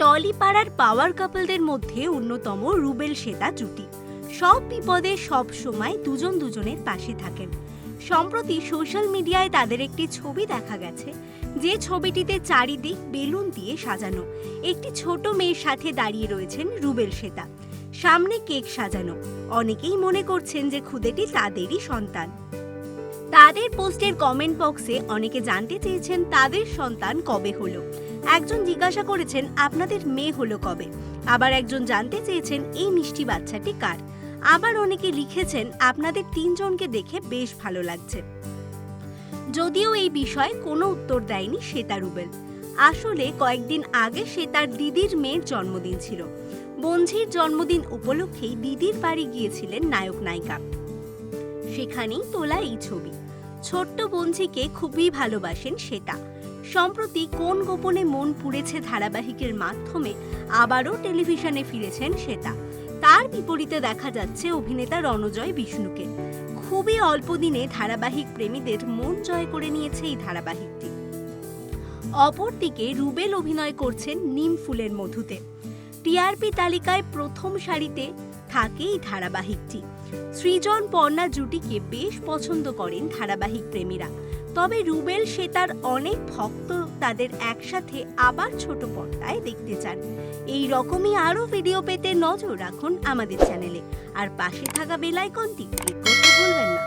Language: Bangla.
টলিপাড়ার পাওয়ার কাপলদের মধ্যে অন্যতম রুবেল শ্বেতা জুটি। সব বিপদে সব সময় দুজন দুজনের পাশে থাকেন। সম্প্রতি সোশ্যাল মিডিয়ায় তাদের একটি ছবি দেখা গেছে, যে ছবিটিতে চারিদিক বেলুন দিয়ে সাজানো। একটি ছোট মেয়ের সাথে দাঁড়িয়ে রয়েছেন রুবেল শ্বেতা সামনে কেক সাজানো। অনেকেই মনে করছেন যে খুদেটি তাদেরই সন্তান। তাদের পোস্টের কমেন্ট বক্সে অনেকে জানতে চেয়েছেন তাদের সন্তান কবে হলো। একজন জিজ্ঞাসা করেছেন, আপনাদের মেয়ে হলো কবে? আবার একজন জানতে চেয়েছেন, এই মিষ্টি বাচ্চাটি কার? আবার অনেকে লিখেছেন, আপনাদের তিনজনকে দেখে বেশ ভালো লাগছে। যদিও এই বিষয়ে কোনো উত্তর দেয়নি শ্বেতা রুবেল। আসলে কয়েকদিন আগে সে তার দিদির মেয়ের জন্মদিন ছিল। বঞ্ঝির জন্মদিন উপলক্ষেই দিদির বাড়ি গিয়েছিলেন নায়ক নায়িকা। সেখানেই তোলা এই ছবি। ছোট্ট বঞ্ঝিকে খুবই ভালোবাসেন শ্বেতা। সম্প্রতি কোন গোপনে মন পুড়েছে ধারাবাহিকের মাধ্যমে, আবারও টেলিভিশনে ফিরেছেন শ্বেতা। তার বিপরীতে দেখা যাচ্ছে অভিনেতা রণজয় বিষ্ণুকে। খুবই অল্প দিনে ধারাবাহিক প্রেমীদের মন জয় করে নিয়েছে এই ধারাবাহিকটি। অপরদিকে রুবেল অভিনয় করছেন নিম ফুলের মধুতে। টিআরপি তালিকায় প্রথম সারিতে থাকে এই ধারাবাহিকটি। সৃজন, পর্ণা জুটিকে বেশ পছন্দ করেন ধারাবাহিক প্রেমীরা। তবে রুবেল সে তার অনেক ভক্ত তাদের একসাথে আবার ছোট পর্দায় দেখতে চান। এই রকমই আরও ভিডিও পেতে নজর রাখুন আমাদের চ্যানেলে। আর পাশে থাকা বেলাইকনটি ক্লিক করতে ভুলবেন না।